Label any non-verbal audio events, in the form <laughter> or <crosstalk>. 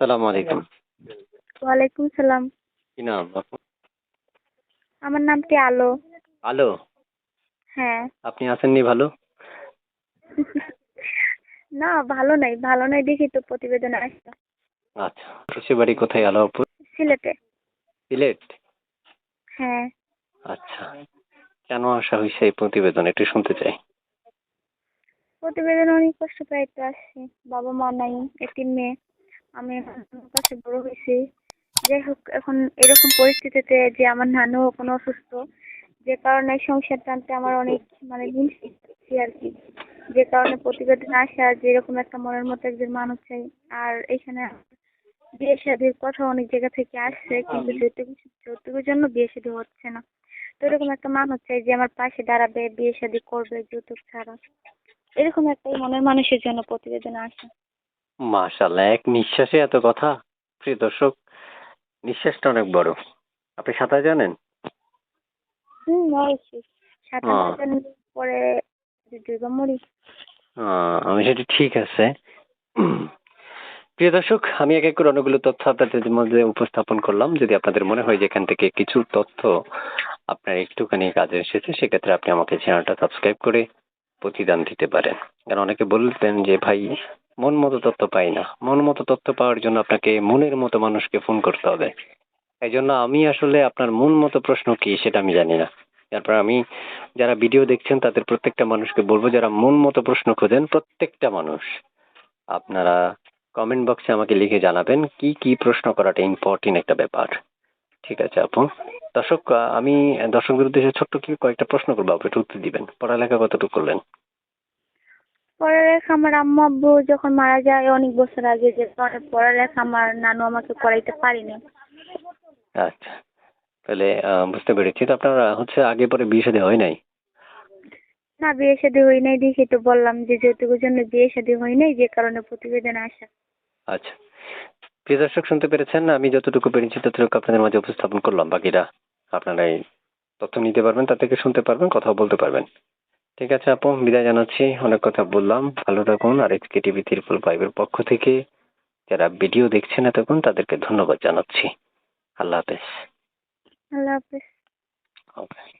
সালাম আলাইকুম। ওয়ালাইকুম সালাম। কি নাম? আমার নামটি আলো? আলো? হ্যাঁ। আপনি আসেননি ভালো? <laughs> না ভালো নাই ভালো নাই দেখি তো প্রতিবেদন আসছে। আচ্ছা দেশের বাড়ি কোথায় আলো আপু সিলেটে। সিলেট? হ্যাঁ। আচ্ছা কেন আসা হয়েছে এই প্রতিবেদন? একটু শুনতে চাই। প্রতিবেদন অনেক কষ্ট পাইতে আসছি বাবা মা নাই একটি মেয়ে। আমি এখন কাছে বড় হয়েছি। যাই হোক এখন এরকম পরিস্থিতিতে যে আমার নানু কোনো অসুস্থ যে কারণে সংসার টানতে আমার অনেক মানে হিমশিম আর কি। যে কারণে প্রতিবেদন আসা যে এরকম একটা মনের মতো একজন মানুষ চাই। আর এখানে বিয়ে শাদির কথা অনেক জায়গা থেকে আসছে কিন্তু যৌতুক যৌতুকের জন্য বিয়ে শাদী হচ্ছে না। তো এরকম একটা মানুষ চাই যে আমার পাশে দাঁড়াবে বিয়ে শাদী করবে যৌতুক ছাড়া। এরকম একটা মনের মানুষের জন্য প্রতিবেদন আসে। মাশাল্লাহ এক নিঃশ্বাসে এত কথা? প্রিয় দর্শক নিঃশ্বাসটা অনেক বড়। আপনি সাঁতার জানেন? হুম অবশ্যই। সাঁতার আহ। কাটানোর পরে দুইবার মরি। আহ, আমি সেটা ঠিক আছে। প্রিয় দর্শক আমি এক এক করে অনেকগুলো তথ্য আপনাদের মধ্যে উপস্থাপন করলাম। যদি আপনাদের মনে হয় যে এখান থেকে কিছু তথ্য আপনার একটুখানি কাজে এসেছে সেক্ষেত্রে আপনি আমাকে চ্যানেলটা সাবস্ক্রাইব করে প্রতিদান দিতে পারেন। কারণ অনেকে বলতেন যে ভাই মন মতো তথ্য পাই না। মন মতো তথ্য পাওয়ার জন্য আপনাকে মনের মতো মানুষকে ফোন করতে হবে। এই জন্য আমি আসলে আপনার মন মতো প্রশ্ন কি সেটা আমি জানি না। তারপর আমি যারা ভিডিও দেখছেন, তাদের প্রত্যেকটা মানুষকে বলব, যারা মন মতো প্রশ্ন খোঁজেন, প্রত্যেকটা মানুষ আপনারা কমেন্ট বক্সে আমাকে লিখে জানাবেন কি কি প্রশ্ন করাটা ইম্পর্টেন্ট একটা ব্যাপার। ঠিক আছে আপু? দর্শক, আমি দর্শকদের উদ্দেশ্যে ছোট্ট কি কয়েকটা প্রশ্ন করব, আপনি একটু উত্তর দিবেন। পড়ালেখা কতটুকু করলেন? পড়ালেখা আমার আম্মু আব্বু যখন মারা যায় অনেক বছর আগে যে কারণে পড়ালেখা আমার নানু আমাকে করাইতে পারেনি। আচ্ছা তাহলে বুঝতে পেরেছি। তো আপনার হচ্ছে আগে পরে বিয়ে শাদী হয় নাই? না বিয়ে শাদী হই নাই দেখি তো বললাম যে যৌতুকের জন্য বিয়ে শাদী হয় নাই যে কারণে প্রতিবেদন আসা। আচ্ছা প্রিয় দর্শক শুনতে পেরেছেন? না আমি যতটুকু পেরেছি ততটুকু আপনাদের মাঝে উপস্থাপন করলাম। বাকিটা আপনারা এই তথ্য নিতে পারবেন তা থেকে শুনতে পারবেন কথাও বলতে পারবেন। ঠিক আছে আপু বিদায় জানাচ্ছি। অনেক কথা বললাম। ভালো থাকুন আর এইচকে টিভি তিরপুল ফাইভের পক্ষ থেকে যারা ভিডিও দেখছেন এতক্ষণ তাদেরকে ধন্যবাদ জানাচ্ছি। আল্লাহ হাফেজ। আল্লাহ হাফেজ। ওকে